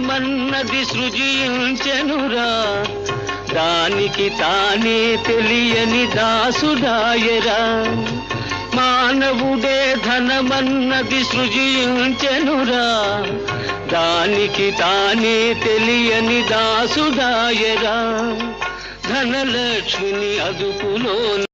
ధనమన్నది సృజించెనురా. దానికి తానే తెలియని దాసుడాయరా మానవుడే ధనమన్నది సృజించెనురా. దానికి తానే తెలియని దాసుడాయరా ధనలక్ష్మిని అదుపులో